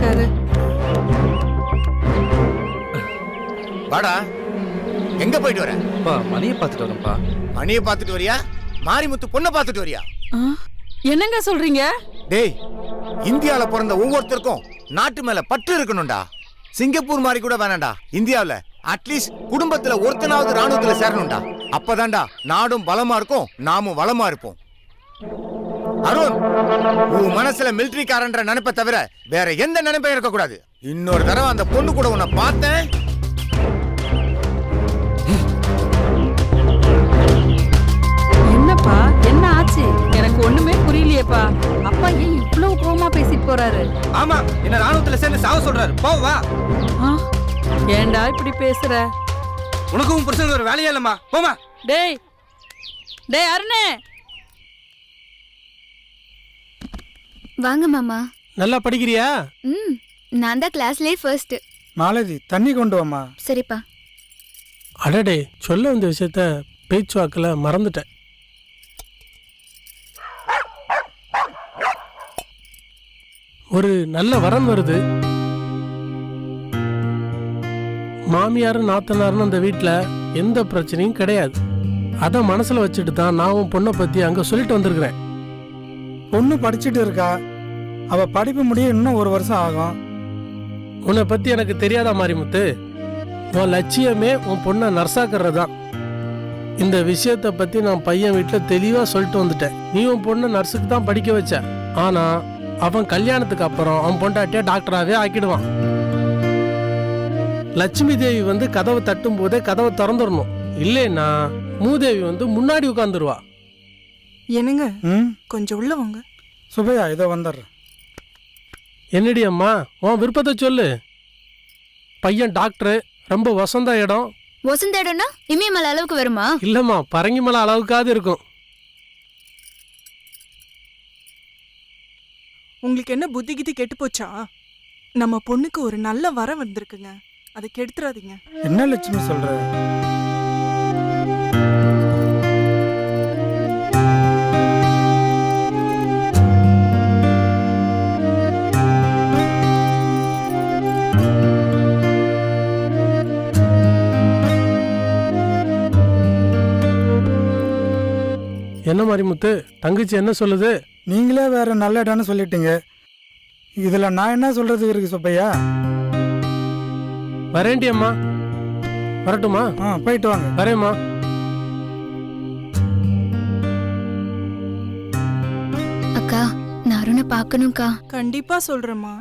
இருக்காரு. வாடா. எங்க போயிட்டு வர? பா மணியை பார்த்துட்டு வரேன்ப்பா. மணியை பார்த்துட்டு வரியா? மாரிமுத்து பொண்ணை பார்த்துட்டு வரியா? என்னங்க சொல்றீங்க? டேய் இந்தியாவில் பிறந்த ஒவ்வொருத்தருக்கும் நாட்டு மேல பற்று இருக்கணும்டா. சிங்கப்பூர் மாதிரி கூட வேணாம்டா. இந்தியாவில் அட்லீஸ்ட் குடும்பத்துல ஒருத்தனாவது ராணுவத்துல சேரணும்டா. அப்பதான்டா நாடும் பலமா இருக்கும் நாமும் வளமா இருப்போம். அருண் உன் மனசுல மிலிட்டரிக்காரன்ற நினைப்பை தவிர வேற எந்த நினைப்பையும் இருக்க கூடாது இன்னொரு தடவை அந்த பொண்ணு கூட உன்னை பார்த்தேன். என்னப்பா என்ன ஆச்சு? எனக்கு ஒண்ணுமே புரியலையேப்பா. அப்பா ஏன் இவ்வளவு கோவமா பேசிட்டு போறாரு? ஆமா என்ன ராணுவத்துல சேர்ந்து சாவ சொல்றாரு. போ வா. ஆ, ஏன்டா இப்படி பேசுற? உனக்கும் புருஷனுக்கு ஒரு வேலையே இல்லம்மா. போமா டேய் டேய் அருணே. வாங்க மாமா. நல்லா படிக்கிறியா? ம் நான் தான் கிளாஸ்லேயே ஃபர்ஸ்ட் மாலதி தண்ணி கொண்டு வாமா சரிப்பா. அடடே சொல்ல வந்த விஷயத்த பேச்சுவாக்கில் மறந்துட்டேன். ஒரு நல்ல வரன் வருது. மாமியார் நாத்தனார்னு அந்த வீட்டில் எந்த பிரச்சனையும் கிடையாது. அதை மனசில் வச்சுட்டு தான் நான் உன் பொண்ணை பற்றி அங்கே சொல்லிட்டு வந்திருக்கிறேன். பொண்ணு படிச்சுட்டு இருக்கா? அவ படிப்பு முடிய இன்னும் ஒரு வருஷம் ஆகும். உன்னை பற்றி எனக்கு தெரியாதா மாரிமுத்து? உன் லட்சியமே உன் பொண்ணை நர்ஸாக்குறது தான் இந்த விஷயத்தை பற்றி நான் பையன் வீட்டில் தெளிவாக சொல்லிட்டு வந்துட்டேன். நீ உன் பொண்ணை நர்ஸுக்கு தான் படிக்க வச்ச. ஆனால் அவன் கல்யாணத்துக்கு அப்புறம் அவன் பொண்டாட்டியா டாக்டராகவே ஆக்கிடுவான். லட்சுமி தேவி வந்து கதவை தட்டும் போதே கதவை திறந்துடணும். இல்லைன்னா மூதேவி வந்து முன்னாடி உட்காந்துருவா என்னங்க? ம்? கொஞ்சம் உள்ள வாங்க. சுபையா இதோ வந்துடுறேன். என்னடி அம்மா உன் விருப்பத்தை சொல்லு. பையன் டாக்டரு ரொம்ப வசந்த இடம். வசந்த இடம்னா இமயமலை அளவுக்கு வருமா? இல்லம்மா பரங்கிமலை அளவுக்காவது இருக்கும். உங்களுக்கு என்ன புத்தி கித்தி கெட்டு போச்சா? நம்ம பொண்ணுக்கு ஒரு நல்ல வரம் வந்திருக்குங்க. அதை கெடுத்துறாதீங்க. என்ன லட்சுமி சொல்ற? என்ன மாதிரி முத்து தங்கச்சி என்ன சொல்லுது? நீங்களே வேற நல்ல இடம்னு சொல்லிட்டீங்க. இதுல நான் என்ன சொல்றது இருக்கு சுப்பையா? வரேண்டி அம்மா. வரட்டுமா? ஆ போயிட்டு வாங்க. வரேம்மா. அக்கா நான் அருணை பார்க்கணும்க்கா. கண்டிப்பா சொல்றேம்மா.